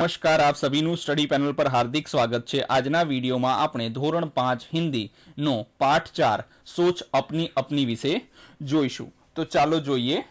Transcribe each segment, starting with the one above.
નમસ્કાર, આપ સભીનું study panel પર હાર્દિક સ્વાગત છે. આજના વિડીયોમાં આપણે ધોરણ પાંચ હિન્દીનો પાઠ ચાર, સોચ અપની અપની વિશે જોઈશું. તો ચાલો જોઈએ.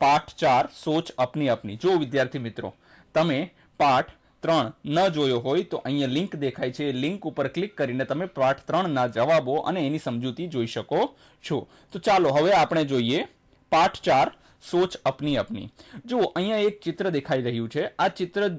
પાઠ ચાર, સોચ અપની અપની. જો વિદ્યાર્થી મિત્રો, તમે પાઠ ત્રણ ન જોયો હોય તો અહીંયા લિંક દેખાય છે. લિંક ઉપર ક્લિક કરીને તમે પાઠ ત્રણના જવાબો અને એની સમજૂતી જોઈ શકો છો. તો ચાલો હવે આપણે જોઈએ. પાઠ ચાર સોચ અપની અપની. જુઓ, અહીંયા એક ચિત્ર દેખાઈ રહ્યું છે. આ ચિત્ર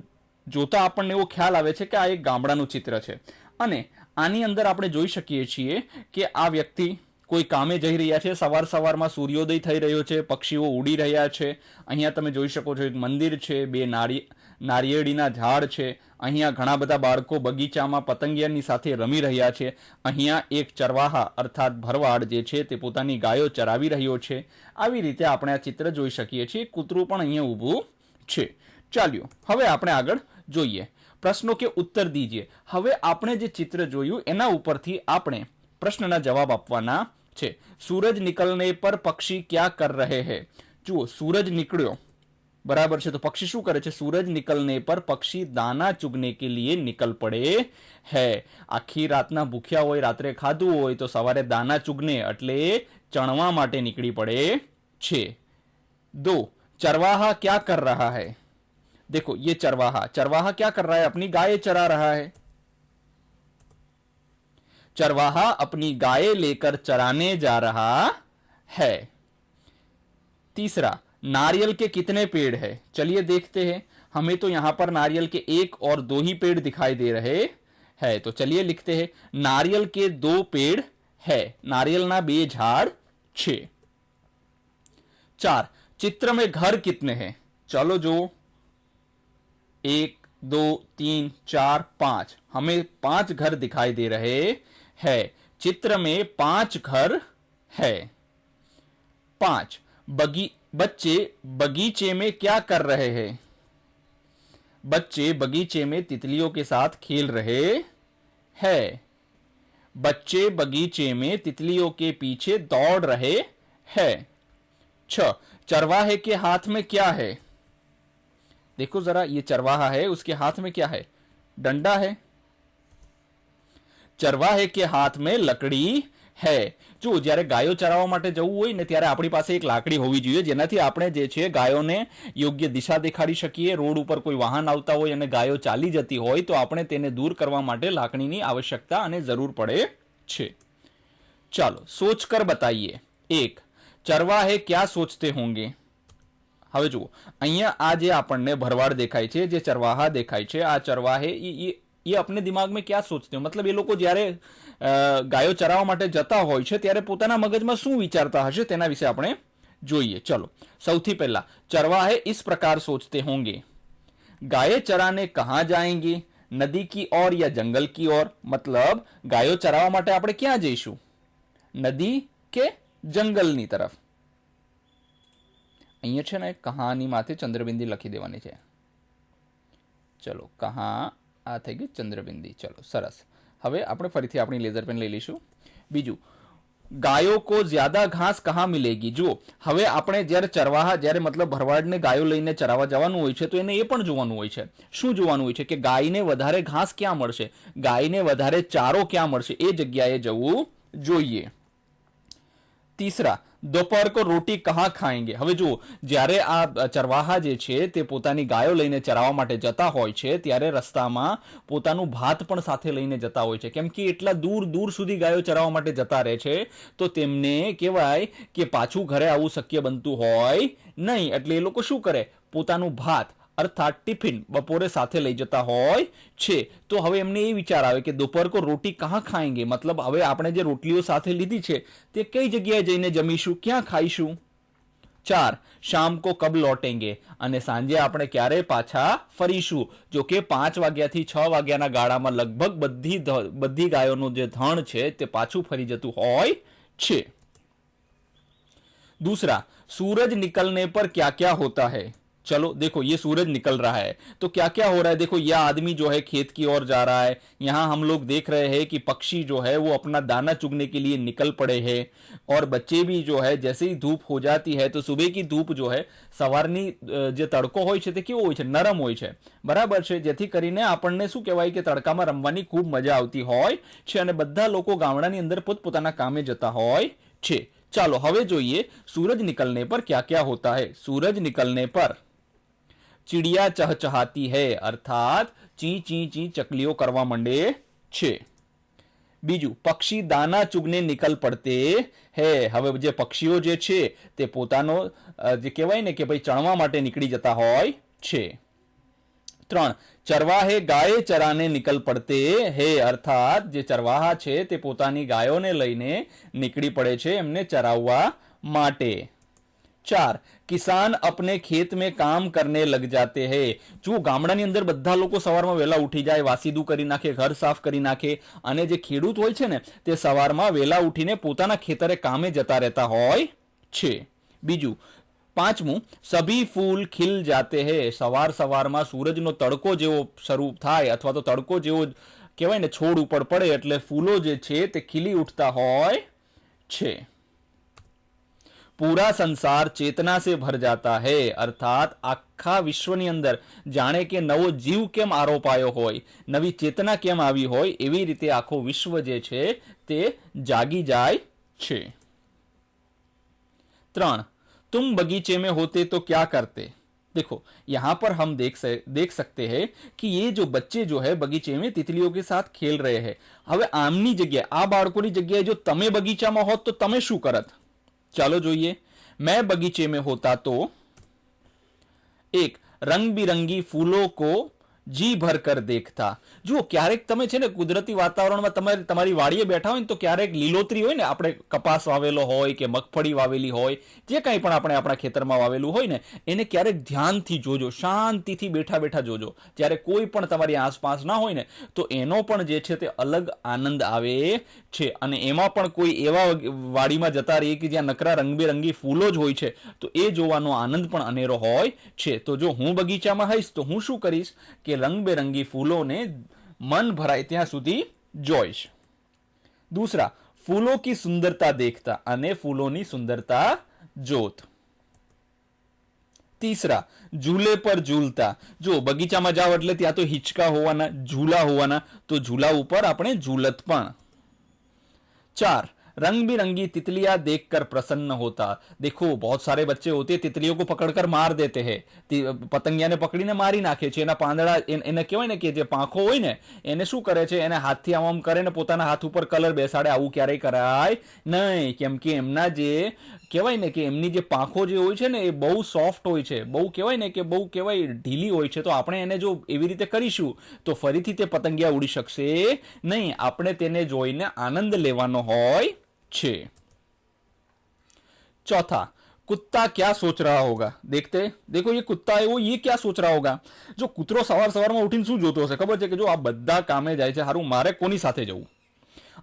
જોતા આપણને એવો ખ્યાલ આવે છે કે આ એક ગામડાનું ચિત્ર છે. અને આની અંદર આપણે જોઈ શકીએ છીએ કે આ વ્યક્તિ કોઈ કામે જઈ રહ્યા છે. સવાર સવારમાં સૂર્યોદય થઈ રહ્યો છે. પક્ષીઓ ઉડી રહ્યા છે. અહીંયા તમે જોઈ શકો છો એક મંદિર છે, બે નારી નારિયેળીના ઝાડ છે. અહીંયા ઘણા બધા બાળકો બગીચામાં પતંગિયાની સાથે રમી રહ્યા છે. અહીંયા એક ચરવાહા અર્થાત ભરવાડ જે છે તે પોતાની ગાયો ચરાવી રહ્યો છે. આવી રીતે આપણે આ ચિત્ર જોઈ શકીએ છીએ. કૂતરું પણ અહીંયા ઊભું છે. ચાલ્યો, હવે આપણે આગળ જોઈએ. પ્રશ્નો કે ઉત્તર દીજીએ હવે આપણે જે ચિત્ર જોયું એના ઉપરથી આપણે પ્રશ્નના જવાબ આપવાના છે. સૂરજ નિકલને પર પક્ષી ક્યાં કર રહે હે? જુઓ, સૂરજ નીકળ્યો. બરાબર છે તો પક્ષી શું કરે છે સૂરજ નિકલને પર પક્ષી દાના ચુગને કે લીએ નિકલ પડે હે આખી રાતના ભૂખ્યા હોય રાત્રે ખાધું હોય તો સવારે દાના ચુગને એટલે ચણવા માટે નીકળી પડે છે दो चरवाहा क्या कर रहा है देखो ये चरवाहा चरवाहा क्या कर रहा है अपनी गाय चरा रहा है चरवाहा अपनी गाय लेकर चराने जा रहा है तीसरा नारियल के कितने पेड़ है? चलिए देखते हैं। हमें तो यहाँ पर नारियल के एक और दो ही पेड़ दिखाई दे रहे है। तो चलिए लिखते हैं। नारियल के दो पेड़ है। नारियल ना बे झाड़ छे। चार, चित्र में घर कितने हैं? चलो जो। एक, दो, तीन, चार, पाँच। हमें पाँच घर दिखाई दे रहे है। चित्र में पाँच घर है। पाँच, बगी बच्चे बगीचे में क्या कर रहे हैं? बच्चे बगीचे में तितलियों के साथ खेल रहे हैं। बच्चे बगीचे में तितलियों के पीछे दौड़ रहे हैं। छ, चरवाहे के हाथ में क्या है? देखो जरा, ये चरवाहा है, उसके हाथ में क्या है? डंडा है। चरवाहे के हाथ में लकड़ी હે જો જ્યારે ગાયો ચરાવવા માટે જવું હોય ને ત્યારે આપણી પાસે એક લાકડી હોવી જોઈએ જેનાથી આપણે જે છે ગાયોને યોગ્ય દિશા દેખાડી શકીએ રોડ ઉપર કોઈ વાહન આવતા હોય અને ગાયો ચાલી જતી હોય તો આપણે તેને દૂર કરવા માટે લાકડીની આવશ્યકતા અને જરૂર પડે છે ચાલો સોચ કર બતાઈએ એક ચરવાહે ક્યાં સોચતે હોંગે હવે જુઓ અહીંયા આ જે આપણને ભરવાડ દેખાય છે જે ચરવાહા દેખાય છે આ ચરવાહે એ એ अपने दिमाग में क्या सोचते हो मतलब એ લોકો જ્યારે ગાયો ચરાવવા માટે જતા હોય છે, ત્યારે પોતાના મગજમાં શું વિચારતા હશે તેના વિશે આપણે જોઈએ. ચલો, સૌથી પહેલા ચરવાહે ઇસ પ્રકાર સોચતે હોંગે. ગાયે ચરાને કહા જાએંગે નદી કી ઓર યા જંગલ કી ઓર? મતલબ, ગાયો ચરાવવા માટે આપણે ક્યાં જઈશું? નદી કે જંગલની તરફ? અહીંયા છે ને કહાની માથે ચંદ્રબિંદી લખી દેવાની છે. ચલો, કહા આ થઈ ગયું ચંદ્રબિંદી. ચલો, સરસ. હવે આપણે ફરીથી આપણી લેઝર પેન લઈ લઈશું. બીજું, ગાયો કો જ્યાદા ઘાસ કહા મિલેગી? જુઓ, હવે આપણે જ્યારે ચરવાહા, જ્યારે મતલબ ભરવાડને ગાયો લઈને ચરાવવા જવાનું હોય છે, તો એને એ પણ જોવાનું હોય છે. શું જોવાનું હોય છે? કે ગાયને વધારે ઘાસ ક્યાં મળશે? ગાયને વધારે ચારો ક્યાં મળશે? એ જગ્યાએ જવું જોઈએ. તીસરા दोपहर को रोटी कहाँ खाएंगे હવે જુઓ જ્યારે આ ચરવાહા જે છે તે પોતાની ગાયો લઈને ચરાવવા માટે જતા હોય છે ત્યારે રસ્તામાં પોતાનું ભાત પણ સાથે લઈને જતા હોય છે કેમ કે એટલા દૂર દૂર સુધી ગાયો ચરાવવા માટે જતા રહે છે તો તેમને કહેવાય કે પાછું ઘરે આવવું શક્ય બનતું હોય નહીં એટલે એ લોકો શું કરે પોતાનું ભાત અર્થાત ટિફિન બપોરે સાથે લઈ જતા હોય છે. તો હવે એમને એ વિચાર આવે કે દોપહર કો રોટી કહાં ખાએંગે? મતલબ હવે આપણે જે રોટલીઓ સાથે લીધી છે, તે કઈ જગ્યાએ જઈને જમીશું? ક્યાં ખાઈશું? ચાર, શામ કો કબ લોટેંગે? અને સાંજે આપણે ક્યારે પાછા ફરીશું? જો કે પાંચ વાગ્યાથી છ વાગ્યાના ગાળામાં લગભગ બધી બધી ગાયોનું જે ધણ છે, તે પાછું ફરી જતું હોય છે. दूसरा સૂરજ નિકલને પર क्या क्या હોતા है चलो, देखो, ये सूरज निकल रहा है। तो क्या क्या हो रहा है? देखो ये आदमी जो है खेत की ओर जा रहा है। यहाँ हम लोग देख रहे हैं कि पक्षी जो है, वो अपना दाना चुगने के लिए निकल पड़े है। और बच्चे भी जो है, जैसे ही धूप हो जाती है तो सुबह की धूप जो है सवार तड़को हो नरम हो बराबर है जेथी कर आपने शू कह के तड़का में रमवा खूब मज़ा आती हो बदा लोग गामी अंदर पोतपोता काम जता हो चलो हम जो सूरज निकलने पर क्या क्या होता है सूरज निकलने पर ચિડિયા ચહચહાતી હૈ, અર્થાત ચી ચી ચી ચકલીઓ કરવા માંડે છે. બીજું, પક્ષી દાના ચુગને નિકલ પડતે હે. હવે જે પક્ષીઓ જે છે, તે પોતાનો જે કહેવાય ને કે ભાઈ ચણવા માટે નીકળી જતા હોય છે. ત્રણ ચરવાહે ગાયે ચરાને નિકલ પડતે હે, અર્થાત જે ચરવાહા છે, તે પોતાની ગાયોને લઈને નીકળી પડે છે એમને ચરાવવા માટે. ચાર કિસાન અપને ખેત કામ કરને લગ જાતે હે જો ગામડાની અંદર બધા લોકો સવારમાં વહેલા ઉઠી જાય, વાસીદું કરી નાખે, ઘર સાફ કરી નાખે, અને જે ખેડૂત હોય છે ને, તે સવારમાં વહેલા ઉઠીને પોતાના ખેતરે કામે જતા રહેતા હોય છે. બીજું, પાંચમું, સભી ફૂલ ખીલ જાતે હે. સવાર સવારમાં સૂરજનો તડકો જેવો શરૂ થાય અથવા તો તડકો જેવો કહેવાય ને, છોડ ઉપર પડે એટલે ફૂલો જે છે તે ખીલી ઉઠતા હોય છે. પૂરા સંસાર ચેતના સે ભર જાતા હૈ અર્થાત આખા વિશ્વની અંદર જાણે કે નવો જીવ કેમ આરોપાયો હોય નવી ચેતના કેમ આવી હોય એવી રીતે આખો વિશ્વ જે છે તે જાગી જાય છે ત્રણ तुम बगीचे में होते तो क्या करते देखो यहां पर हम देख से, देख सकते हैं कि ये जो बच्चे जो है बगीचे में तितलियों के साथ खेल रहे हैं હવે આમની જગ્યાએ આ બાળકોની જગ્યાએ જો તમે બગીચામાં હોત તો તમે શું કરત ચાલો જોઈએ. મેં બગીચે મેં હોતા તો એક રંગબિરંગી ફૂલો કો જી ભર કર દેખતા. જુઓ, ક્યારેક તમે છે ને કુદરતી વાતાવરણમાં તમારે તમારી વાડીએ બેઠા હોય ને તો ક્યારેક લીલોતરી હોય ને, આપણે કપાસ વાવેલો હોય કે મગફળી વાવેલી હોય, જે કંઈ પણ આપણે આપણા ખેતરમાં વાવેલું હોય ને, એને ક્યારેક ધ્યાનથી જોજો, શાંતિથી બેઠા બેઠા જોજો. ત્યારે કોઈ પણ તમારી આસપાસ ના હોય ને, તો એનો પણ જે છે તે અલગ આનંદ આવે છે. અને એમાં પણ કોઈ એવા વાડીમાં જતા રહીએ કે જ્યાં નકરા રંગબેરંગી ફૂલો જ હોય છે, તો એ જોવાનો આનંદ પણ અનેરો હોય છે. તો જો હું બગીચામાં હઈશ, તો હું શું કરીશ? કે રંગબેરંગી ફૂલોને મન ભરાય ત્યાં સુધી જોઈશ દૂસરા ફૂલો કી સુંદરતા દેખતા અને ફૂલોની સુંદરતા જોત તીસરા ઝૂલે પર ઝૂલતા જો બગીચામાં જાઓ એટલે ત્યાં તો હિચકા હોવાના ઝૂલા હોવાના તો ઝૂલા ઉપર આપણે ઝૂલત પણ ચાર रंग बिरंगी तितलियां देखकर प्रसन्न होता देखो बहुत सारे बच्चे होते हैं तितलियों को पकड़कर मार देते हैं તિ- પતંગિયાને પકડીને મારી નાખે છે એના પાંદડા એન- એને કહેવાય ને કે જે પાંખો હોય ને એને શું કરે છે એને હાથથી આમ આમ કરે ને પોતાના હાથ ઉપર કલર બેસાડે આવું ક્યારેય કરાય નહીં કેમ કે એમના જે કહેવાય ને કે એમની જે પાંખો જે હોય છે ને એ બહુ સોફ્ટ હોય છે બહુ કહેવાય ને કે બહુ કહેવાય ઢીલી હોય છે તો આપણે એને જો એવી રીતે કરીશું તો ફરીથી તે પતંગિયા ઉડી શકશે નહીં આપણે તેને જોઈને આનંદ લેવાનો હોય છે चौथा कुत्ता क्या सोच रहा होगा देखते देखो ये कुत्ता है वो ये क्या सोच रहा होगा જો કૂતરો સવાર સવારમાં ઉઠીને શું જોતો હશે ખબર છે કે જો આ બધા કામે જાય છે હારું મારે કોની સાથે જવું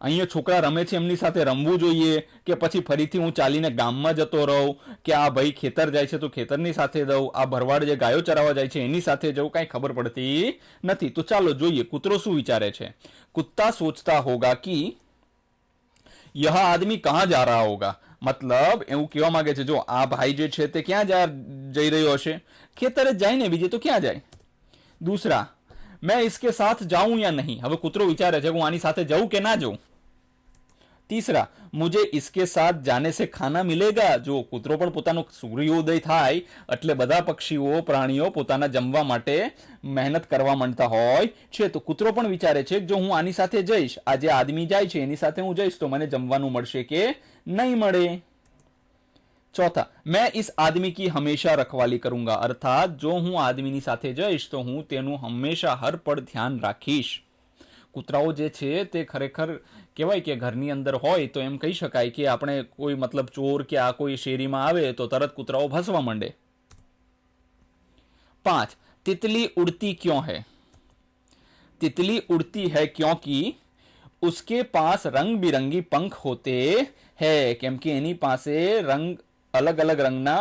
અહીંયા છોકરા રમે છે એમની સાથે રમવું જોઈએ કે પછી ફરીથી હું ચાલીને ગામમાં જતો રહું કે આ ભાઈ ખેતર જાય છે તો ખેતરની સાથે દઉં આ ભરવાડ જે ગાયો ચરાવવા જાય છે એની સાથે જવું કાંઈ ખબર પડતી નથી તો ચાલો જોઈએ કૂતરો શું વિચારે છે કુત્તા સોચતા હોગા કી यह आदमी कहाँ जा रहा होगा મતલબ એવું કહેવા માંગે છે જો આ ભાઈ જે છે તે ક્યાં જા જઈ રહ્યો હશે ખેતરે જ જાય ને બીજે તો ક્યાં જાય દૂસરા મેં इसके साथ जाऊं या नहीं હવે કૂતરો વિચારે છે કે હું આની સાથે જઉં કે ના જઉં તીસરા મુજે ઇસકે સાથ જાને સે ખાના મિલેગા જો કૂતરો પણ પોતાનો સૂર્યોદય થાય એટલે બધા પક્ષીઓ પ્રાણીઓ પોતાના જમવા માટે મહેનત કરવા માંડતા હોય છે તો કૂતરો પણ વિચારે છે કે જો હું આની સાથે જઈશ આ જે આદમી જાય છે એની સાથે હું જઈશ તો મને જમવાનું મળશે કે નહીં મળે ચોથા મેં ઇસ આદમી કી હંમેશા રખવાલી કરૂંગા અર્થાત જો હું આદમીની સાથે જઈશ તો હું તેનું હંમેશા હર પળ ધ્યાન રાખીશ કૂતરાઓ જે છે તે ખરેખર કહેવાય કે ઘરની અંદર હોય તો એમ કહી શકાય કે આપણે કોઈ મતલબ ચોર કે આ કોઈ શેરીમાં આવે તો તરત કૂતરાઓ ભસવા માંડે પાંચ तितली उड़ती क्यों है तितली उड़ती है क्योंकि उसके पास रंग बिरंगी पंख होते हैं કેમ કે એની પાસે રંગ અલગ અલગ રંગના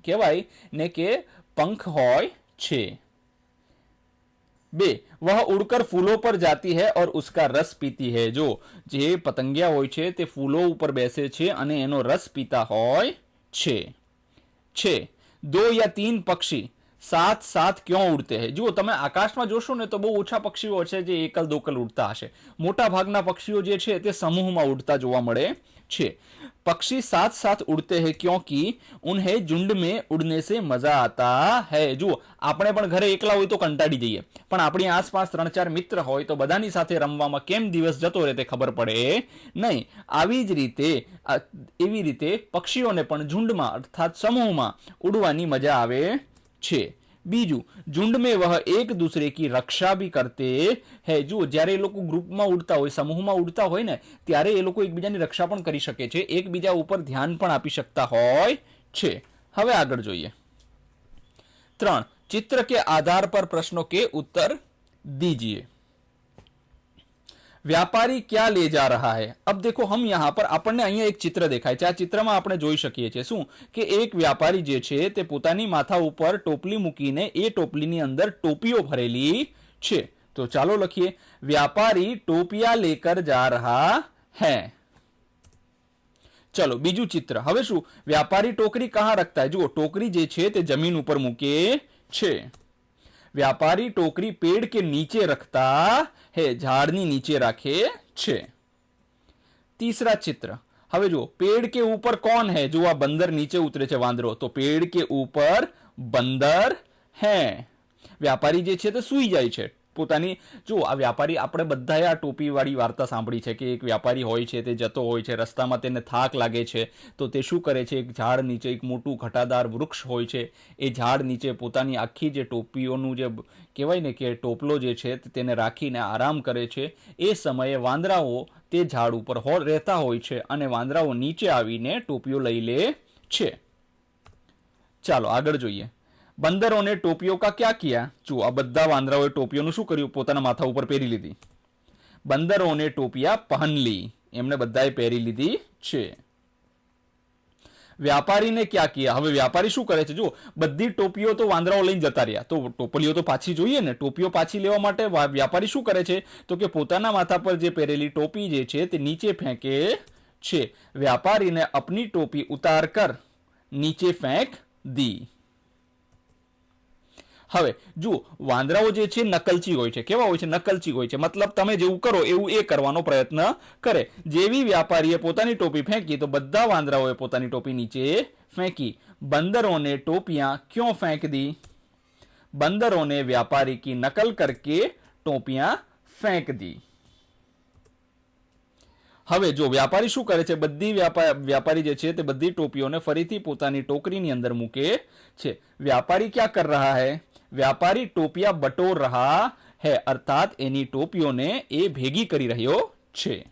કહેવાય ને કે पंख હોય છે બે वह उड़कर ફૂલો પર जाती है ઓર उसका રસ પીતી હે જો જે પતંગિયા હોય છે તે ફૂલો ઉપર બેસે છે અને એનો રસ પીતા હોય છે છે દો યા તીન પક્ષી સાત સાત ક્યો ઉડતે હે જુઓ તમે આકાશમાં જોશો ને તો બહુ ઓછા પક્ષીઓ છે જે એકલ દોકલ ઉડતા હશે મોટા ભાગના પક્ષીઓ જે છે તે સમૂહમાં ઉડતા જોવા મળે છે. पक्षी साथ साथ उड़ते हैं क्योंकि उन्हें झुंड में उड़ने से मजा आता है જુઓ, આપણે પણ ઘરે એકલા હોય તો કંટાળી જઈએ. પણ આપણી આસપાસ ત્રણ ચાર મિત્ર હોય તો બધાની સાથે રમવામાં કેમ દિવસ જતો રહે તે ખબર પડે નહીં. આવી જ રીતે એવી રીતે પક્ષીઓને પણ ઝુંડમાં, અર્થાત સમૂહમાં ઉડવાની મજા આવે છે. બીજું ઝુંડ મેં વહ એક દૂસરે કી રક્ષા બી કરતે હે. જુઓ, જ્યારે એ લોકો ગ્રુપમાં ઉડતા હોય, સમૂહમાં ઉડતા હોય ને, ત્યારે એ લોકો એકબીજાની રક્ષા પણ કરી શકે છે. એકબીજા ઉપર ધ્યાન પણ આપી શકતા હોય છે. હવે આગળ જોઈએ. ત્રણ, ચિત્ર કે આધાર પર પ્રશ્નો કે ઉત્તર દીજીએ. વ્યાપારી ક્યાં લે જા રહા હૈ અબ દેખો હમ યહાં પર આપણને અહીંયા એક ચિત્ર દેખાય છે આ ચિત્રમાં આપણે જોઈ શકીએ છીએ શું કે એક વ્યાપારી જે છે તે પોતાની માથા ઉપર ટોપલી મૂકીને એ ટોપલીની અંદર ટોપીઓ ભરેલી છે તો ચાલો લખીએ વ્યાપારી ટોપિયા લેકર જા રહા હૈ ચલો બીજું ચિત્ર હવે શું વ્યાપારી ટોકરી કહાં રખતા હૈ જુઓ ટોકરી જે છે તે જમીન ઉપર મૂકે છે વ્યાપારી ટોકરી પેડ કે નીચે રખતા હે, ઝાડની નીચે રાખે છે. તીસરા ચિત્ર. હવે જુઓ, પેડ કે ઉપર કોણ હે? જો આ બંદર નીચે ઉતરે છે વાંદરો. તો પેડ કે ઉપર બંદર હે. વ્યાપારી જે છે તે સુઈ જાય છે. પોતાની જો આ વ્યાપારી, આપણે બધાએ આ ટોપીવાળી વાર્તા સાંભળી છે કે એક વ્યાપારી હોય છે, તે જતો હોય છે, રસ્તામાં તેને થાક લાગે છે, તો તે શું કરે છે? એક ઝાડ નીચે એક મોટું ઘટાદાર વૃક્ષ હોય છે, એ ઝાડ નીચે પોતાની આખી જે ટોપીઓનું જે કહેવાય ને કે ટોપલો જે છે તેને રાખીને આરામ કરે છે, એ સમયે વાંદરાઓ તે ઝાડ ઉપર હો, રહેતા હોય છે અને વાંદરાઓ નીચે આવીને ટોપીઓ લઈ લે છે. ચાલો, આગળ જોઈએ. બંદરોને ટોપીઓ કા ક્યાં કિયા? જુઓ, આ બધા વાંદરાઓએ ટોપીઓનું શું કર્યું? પોતાના માથા ઉપર પહેરી લીધી. બંદરોને ટોપિયા પહેન લી. એમને બધાએ પહેરી લીધી છે. વ્યાપારીને ક્યાં કિયા? હવે વ્યાપારી શું કરે છે? જો બધી ટોપીઓ તો વાંદરાઓ લઈને જતા રહ્યા. તો ટોપલીઓ તો પાછી જોઈએ ને. ટોપીઓ પાછી લેવા માટે વ્યાપારી શું કરે છે? તો કે પોતાના માથા પર જે પહેરેલી ટોપી જે છે તે નીચે ફેંકે છે. વ્યાપારીને અપની ટોપી ઉતાર કર. નીચે ફેંક દી. હવે, જુઓ, વાંદરાઓ જે છે નકલચી હોય છે. કેવા હોય છે? નકલચી હોય છે. મતલબ તમે જેવું કરો, એવું એ કરવાનો પ્રયત્ન કરે. જેવી વ્યાપારીએ પોતાની ટોપી ફેંકી, તો બધા વાંદરાઓએ પોતાની ટોપી નીચે ફેંકી. બંદરોને ટોપિયા ક્યો ફેંક દી બંદરોને વ્યાપારી કી નકલ કરકે ટોપિયા ફેંક દી હવે, જો વ્યાપારી શું કરે છે? બધી વ્યાપારી જે છે, તે બધી ટોપીઓને ફરીથી પોતાની ટોકરીની અંદર મૂકે છે. વ્યાપારી ક્યાં કર રહા હૈ? વ્યાપારી ટોપિયા બટોર રહા હે, અર્થાત એની ટોપીઓને એ ભેગી કરી રહ્યો છે.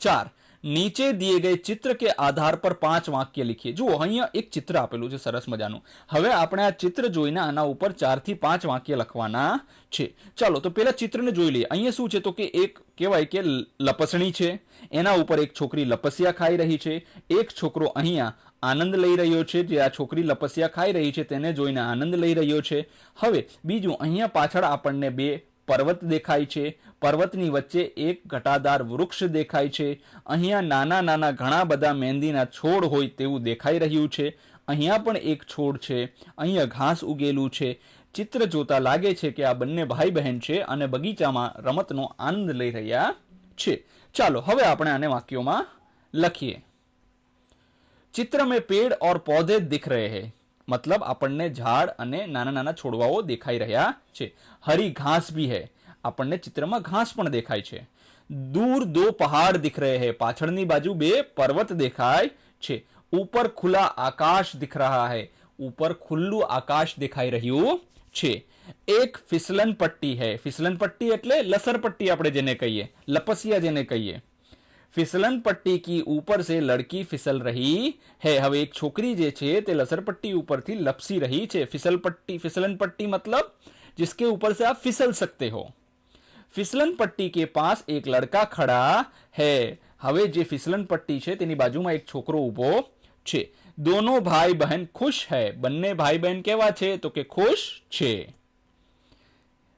ચાર, નીચે દિए ગયે ચિત્ર કે આધાર પર પાંચ વાક્ય લખીએ. જુઓ, અહીંયા એક ચિત્ર આપેલું છે સરસ મજાનું. હવે આપણે આ ચિત્ર જોઈને આના ઉપર ચારથી પાંચ વાક્ય લખવાના છે. ચાલો, તો પેલા ચિત્રને જોઈ લઈએ. અહીંયા શું છે? તો કે એક કહેવાય કે લપસણી છે. એના ઉપર એક છોકરી લપસિયા ખાઈ રહી છે. એક છોકરો અહીંયા આનંદ લઈ રહ્યો છે, જે આ છોકરી લપસિયા ખાઈ રહી છે, તેને જોઈને આનંદ લઈ રહ્યો છે. હવે બીજું, અહીંયા પાછળ આપણને બે પર્વત દેખાય છે. પર્વતની વચ્ચે એક ઘટાદાર વૃક્ષ દેખાય છે. અહીંયા નાના નાના ઘણા બધા મહેંદીના છોડ હોય તેવું દેખાઈ રહ્યું છે. અહીંયા પણ એક છોડ છે. અહીંયા ઘાસ ઉગેલું છે. ચિત્ર જોતા લાગે છે કે આ બંને ભાઈ બહેન છે અને બગીચામાં રમતનો આનંદ લઈ રહ્યા છે. ચાલો, હવે આપણે આને વાક્યોમાં લખીએ. ચિત્ર મેં પેડ ઓર પૌધે દિખ રહે હે. મતલબ આપણને ઝાડ અને નાના નાના છોડવાઓ દેખાઈ રહ્યા છે. હરી ઘાસ બી હે. આપણને ચિત્રમાં ઘાસ પણ દેખાય છે. દૂર દો પહાડ દિખ રહે હે. પાછળની બાજુ બે પર્વત દેખાય છે. ઉપર ખુલ્લા આકાશ દિખ રહા હે. ઉપર ખુલ્લું આકાશ દેખાઈ રહ્યું છે. એક ફિસલન પટ્ટી હે. ફિસલન પટ્ટી એટલે લસર પટ્ટી આપણે જેને કહીએ. લપસિયા જેને કહીએ. फिसलन पट्टी की ऊपर से लड़की फिसल रही है હવે એક છોકરી જે છે તે લસરપટ્ટી ઉપરથી લપસી રહી છે फिसल पट्टी फिसलन पट्टी मतलब जिसके ऊपर से आप फिसल सकते हो फिसलन पट्टी के पास एक लड़का खड़ा है હવે જે ફિસલન પટ્ટી છે તેની બાજુમાં એક છોકરો ઊભો છે દોનો ભાઈ બહેન ખુશ હૈ બંને ભાઈ બહેન કેવા છે તો કે ખુશ છે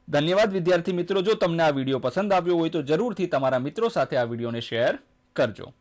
ધન્યવાદ વિદ્યાર્થી મિત્રો, જો તમને આ વીડિયો પસંદ આવ્યો હોય તો જરૂરથી તમારા મિત્રો સાથે આ વિડીયોને શેર કરજો.